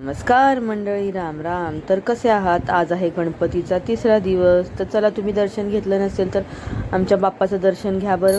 नमस्कार मंडळी राम राम. तर कसे आहात? आज आहे गणपतीचा तिसरा दिवस. तर चला तुम्ही दर्शन घेतलं नसेल तर आमच्या बाप्पाचं दर्शन घ्या बरं.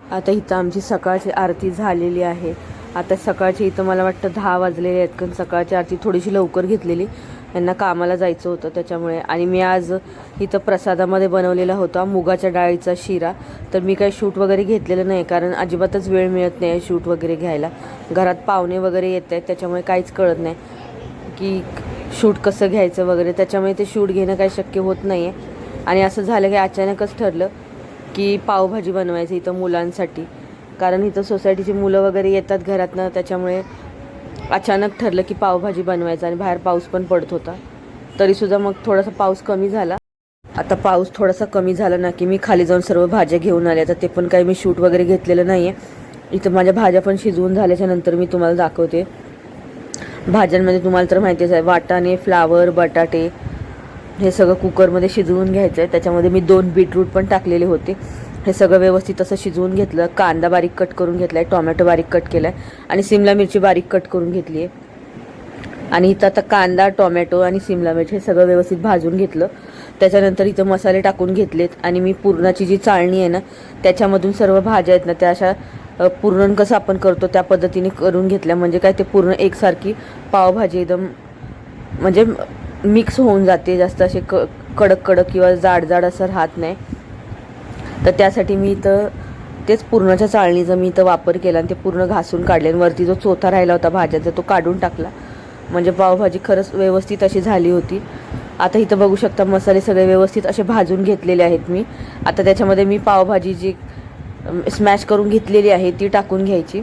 आता इथं आमची सकाळची आरती झालेली आहे. आता सकाळची इथं मला वाटतं दहा वाजलेले आहेत कारण सकाळची आरती थोडीशी लवकर घेतलेली. यांना कामाला जायचं होतं त्याच्यामुळे. आणि मी आज इथं प्रसादामध्ये बनवलेला होता मुगाच्या डाळीचा शिरा. तर मी काही शूट वगैरे घेतलेलं नाही कारण अजिबातच वेळ मिळत नाही शूट वगैरे घ्यायला. घरात पाहुणे वगैरे येत आहेत त्याच्यामुळे काहीच कळत नाही की शूट कसं घ्यायचं वगैरे. त्याच्यामुळे ते शूट घेणं काही शक्य होत नाही आहे आणि असं झालं की अचानकच ठरलं की पावभाजी बनवायची इथं मुलांसाठी. कारण इथं सोसायटीची मुलं वगैरे येतात घरातनं त्याच्यामुळे अचानक ठरलं की पावभाजी बनवायचं आणि बाहेर पाऊस पण पडत होता. तरीसुद्धा मग थोडासा पाऊस कमी झाला. आता पाऊस थोडासा कमी झाला ना की मी खाली जाऊन सर्व भाज्या घेऊन आले. तर ते पण काही मी शूट वगैरे घेतलेलं नाही आहे इथं माझ्या भाज्या पण शिजवून झाल्याच्यानंतर मी तुम्हाला दाखवते. भाज्यांमध्ये तुम्हाला तर माहितीच आहे वाटाणे फ्लावर बटाटे हे सगळं कुकरमध्ये शिजवून घ्यायचं आहे त्याच्यामध्ये मी दोन बीटरूट पण टाकलेले होते. हे सगळं व्यवस्थित असं शिजवून घेतलं. कांदा बारीक कट करून घेतला आहे टोमॅटो बारीक कट केला आहे आणि सिमला मिरची बारीक कट करून घेतली आहे. आणि इथं आता कांदा टोमॅटो आणि सिमला मिरची हे सगळं व्यवस्थित भाजून घेतलं. त्याच्यानंतर इथं मसाले टाकून घेतलेत आणि मी पुरणाची जी चाळणी आहे ना त्याच्यामधून सर्व भाज्या आहेत ना त्या अशा पुरण कसं आपण करतो त्या पद्धतीने करून घेतल्या. म्हणजे काय ते पूर्ण एकसारखी पावभाजी एकदम म्हणजे मिक्स होऊन जाते. जास्त असे क कडक कडक किंवा जाड जाड असं राहत नाही. तर त्यासाठी मी इथं तेच पूर्णच्या चाळणीचा मी इथं वापर केला आणि ते पूर्ण घासून काढले. आणि वरती जो चोथा राहिला होता भाज्याचा तो काढून टाकला. म्हणजे पावभाजी खरंच व्यवस्थित अशी झाली होती. आता इथं बघू शकता मसाले सगळे व्यवस्थित असे भाजून घेतलेले आहेत मी. आता त्याच्यामध्ये मी पावभाजी जी स्मॅश करून घेतलेली आहे ती टाकून घ्यायची.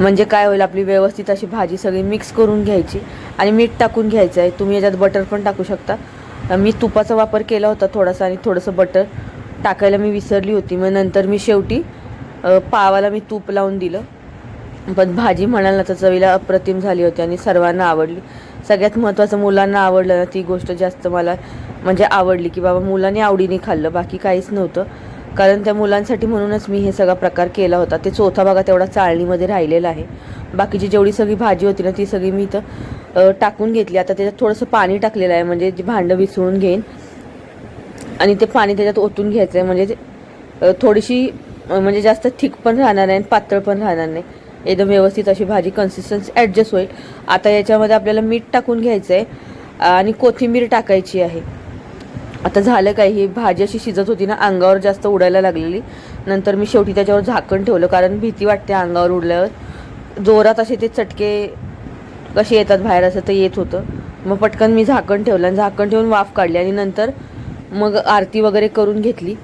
म्हणजे काय होईल आपली व्यवस्थित अशी भाजी सगळी मिक्स करून घ्यायची आणि मीठ टाकून घ्यायचं आहे. तुम्ही याच्यात बटर पण टाकू शकता. मी तुपाचा वापर केला होता थोडासा आणि थोडंसं बटर टाकायला मी विसरली होती. मग नंतर मी शेवटी पावाला मी तूप लावून दिलं. पण भाजी म्हणाल ना तर चवीला अप्रतिम झाली होती आणि सर्वांना आवडली. सगळ्यात महत्त्वाचं मुलांना आवडलं ना ती गोष्ट जास्त मला म्हणजे आवडली की बाबा मुलांनी आवडीने खाल्लं बाकी काहीच नव्हतं. कारण त्या मुलांसाठी म्हणूनच मी हे सगळा प्रकार केला होता. ते चौथा भागा तेवढा चाळणीमध्ये राहिलेला आहे. बाकीची जेवढी सगळी भाजी होती ना ती सगळी मी इथं टाकून घेतली. आता त्याच्यात थोडंसं पाणी टाकलेलं आहे. म्हणजे जे भांडं विसळून घेईन आणि ते पाणी त्याच्यात ओतून घ्यायचं आहे म्हणजे ते, थोडीशी म्हणजे जास्त थिक पण राहणार नाही आणि पातळ पण राहणार नाही. एकदम व्यवस्थित अशी भाजी कन्सिस्टन्सी ॲडजस्ट होईल. आता याच्यामध्ये आपल्याला मीठ टाकून घ्यायचं आहे आणि कोथिंबीर टाकायची आहे. आता झालं काय ही भाजी अशी शिजत होती ना अंगावर जास्त उडायला लागलेली. नंतर मी शेवटी त्याच्यावर झाकण ठेवलं कारण भीती वाटते अंगावर उडल्यावर. जोरात असे ते चटके कसे येतात बाहेर असं तर येत होतं. मग पटकन मी झाकण ठेवलं आणि झाकण ठेवून वाफ काढली आणि नंतर मग आरती वगैरे करून घेतली.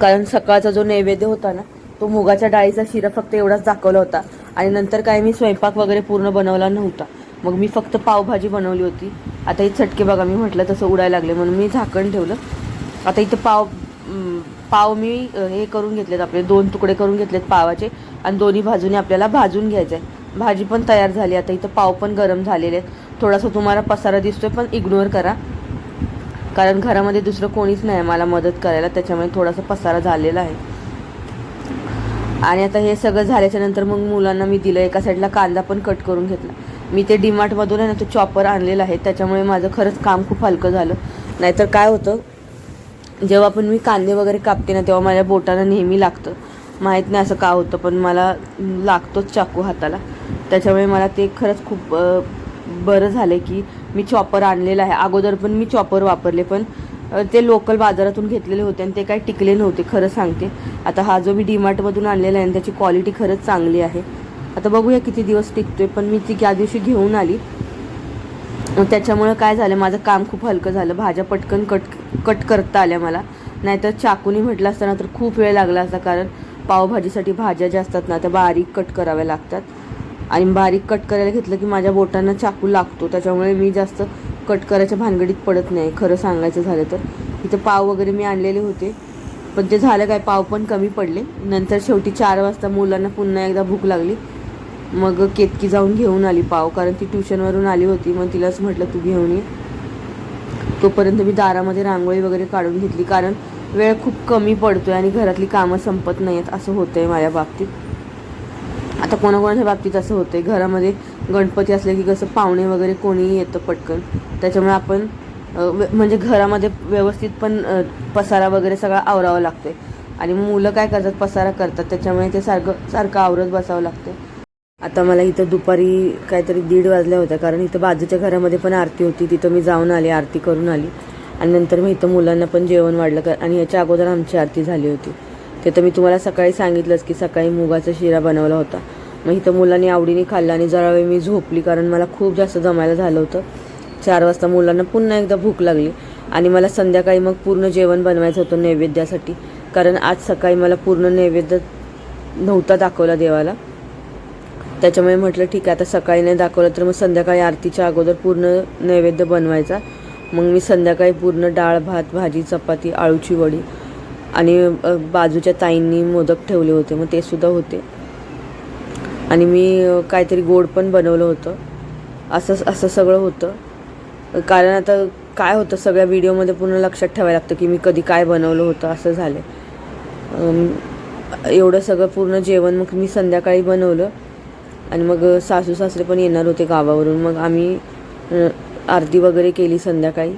कारण सकाळचा जो नैवेद्य होता ना तो मुगाच्या डाळीचा शिरा फक्त एवढाच दाखवला होता. आणि नंतर काय मी स्वयंपाक वगैरे पूर्ण बनवला नव्हता. मग मी फक्त पावभाजी बनवली होती. आता हे चटके बघा मी म्हटलं तसं उडायला लागले म्हणून मी झाकण ठेवलं. आता इथं पाव पाव मी हे करून घेतलेत आपले दोन तुकडे करून घेतलेत पावाचे. आणि दोन्ही बाजूने आपल्याला भाजून घ्यायचं आहे भाजी पण तयार झाली आता इथं पाव पण गरम झालेले आहेत. थोडासा तुम्हाला पसारा दिसतोय पण इग्नोर करा. कारण घरामध्ये दुसरं कोणीच नाही मला मदत करायला त्याच्यामुळे थोडासा पसारा झालेला आहे. आणि आता हे सगळं झाल्याच्यानंतर मग मुलांना मी दिलं एका साईडला कांदा पण कट करून घेतला. मी ते डीमार्टमधून आहे ना तो चॉपर आणलेला आहे त्याच्यामुळे माझं खरंच काम खूप हलकं झालं. नाहीतर काय होतं जेव्हा पण मी कांदे वगैरे कापते ना तेव्हा माझ्या बोटाला नेहमी लागतं. माहीत नाही असं का होतं पण मला लागतोच चाकू हाताला. त्याच्यामुळे मला ते खरंच खूप बरं झालं की मी चॉपर आणलेलं आहे. अगोदर पण मी चॉपर वापरले पण ते लोकल बाजारातून घेतलेले होते आणि ते काही टिकले नव्हते खरं सांगते. आता हा जो मी डीमार्टमधून आणलेला आहे आणि त्याची क्वालिटी खरंच चांगली आहे. आता बघूया किती दिवस टिकतोय पण मी ती त्या दिवशी घेऊन आली. त्याच्यामुळं काय झालं माझं काम खूप हलकं झालं. भाज्या पटकन कट कट करता आल्या मला. नाहीतर चाकूनी म्हटलं असताना तर खूप वेळ लागला असता कारण पावभाजीसाठी भाज्या ज्या असतात ना त्या बारीक कट कराव्या लागतात. आणि बारीक कट करायला घेतलं की माझ्या बोटांना चाकू लागतो. त्याच्यामुळे मी जास्त कट करायच्या भानगडीत पडत नाही. खरं सांगायचं झालं तर. इथं पाव वगैरे मी आणलेले होते. पण ते झालं काय पाव पण कमी पडले. नंतर शेवटी चार वाजता मुलांना पुन्हा एकदा भूक लागली. मग केतकी जाऊन घेऊन आली पाव. कारण ती ट्युशनवरून आली होती. मग तिलाच म्हटलं तू घेऊन ये. तोपर्यंत मी दारामध्ये रांगोळी वगैरे काढून घेतली. कारण वेळ खूप कमी पडतोय आणि घरातली कामं संपत नाहीत. असं होतंय माझ्या बाबतीत. आता कोणाकोणाच्या बाबतीत असं होतंय घरामध्ये गणपती असले की कसं पाहुणे वगैरे कोणीही येतं पटकन. त्याच्यामुळे आपण व- म्हणजे घरामध्ये व्यवस्थित पण पसारा वगैरे सगळा आवरावा लागतोय. आणि मुलं काय करतात पसारा करतात त्याच्यामुळे ते सारखं सारखं आवरत बसावं लागतं आता मला इथं दुपारी काहीतरी दीड वाजल्या होत्या कारण इथं बाजूच्या घरामध्ये पण आरती होती तिथं मी जाऊन आली आरती करून आली. आणि नंतर मी इथं मुलांना पण जेवण वाढलं का आणि याच्या अगोदर आमची आरती झाली होती. ते तर मी तुम्हाला सकाळी सांगितलंच की सकाळी मुगाचा शिरा बनवला होता. मग इथं मुलांनी आवडीने खाल्ला आणि जरा वेळ मी झोपली कारण मला खूप जास्त जमायला झालं होतं. चार वाजता मुलांना पुन्हा एकदा भूक लागली आणि मला संध्याकाळी मग पूर्ण जेवण बनवायचं होतं नैवेद्यासाठी. कारण आज सकाळी मला पूर्ण नैवेद्य नव्हता दाखवला देवाला. त्याच्यामुळे म्हटलं ठीक आहे आता सकाळी नाही दाखवलं तर मग संध्याकाळी आरतीच्या अगोदर पूर्ण नैवेद्य बनवायचा. मग मी संध्याकाळी पूर्ण डाळ भात भाजी चपाती आळूची वडी आणि बाजूच्या ताईंनी मोदक ठेवले होते मग ते सुद्धा होते. आणि मी काहीतरी गोड पण बनवलं होतं. असं असं सगळं होतं. कारण आता काय होतं सगळ्या व्हिडिओमध्ये पूर्ण लक्षात ठेवायला लागतं की मी कधी काय बनवलं होतं असं झालं एवढं सगळं पूर्ण जेवण मग मी संध्याकाळी बनवलं. आणि मग सासू सासरे पण येणार होते गावावरून. मग आम्ही आरती वगैरे केली संध्याकाळी.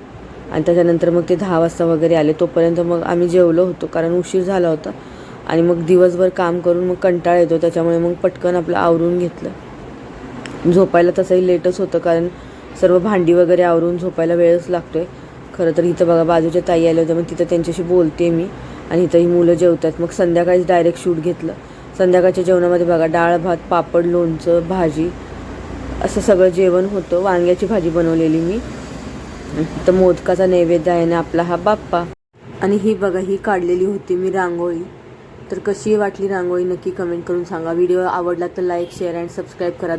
आणि त्याच्यानंतर मग ते दहा वाजता वगैरे आले. तोपर्यंत मग आम्ही जेवलो होतो कारण उशीर झाला होता. आणि मग दिवसभर काम करून मग कंटाळा येतो त्याच्यामुळे मग पटकन आपलं आवरून घेतलं. झोपायला तसंही लेटच होतं कारण सर्व भांडी वगैरे आवरून झोपायला वेळच लागतोय. खरं तर इथं बघा बाजूच्या ताई आल्या होत्या मग तिथं त्यांच्याशी बोलते मी. आणि इथं ही मुलं जेवतात. मग संध्याकाळीच डायरेक्ट शूट घेतलं. संध्याकाळच्या जेवणामध्ये बघा डाळ भात पापड लोणचं भाजी असं सगळं जेवण होतं. वांग्याची भाजी बनवलेली मी. तर मोदकाचा नैवेद्य आहे ना आपला हा बाप्पा. आणि ही बघा ही काढलेली होती मी रांगोळी. तर कशी वाटली रांगोळी नक्की कमेंट करून सांगा. व्हिडिओ आवडला तर लाईक शेअर अँड सबस्क्राईब करा.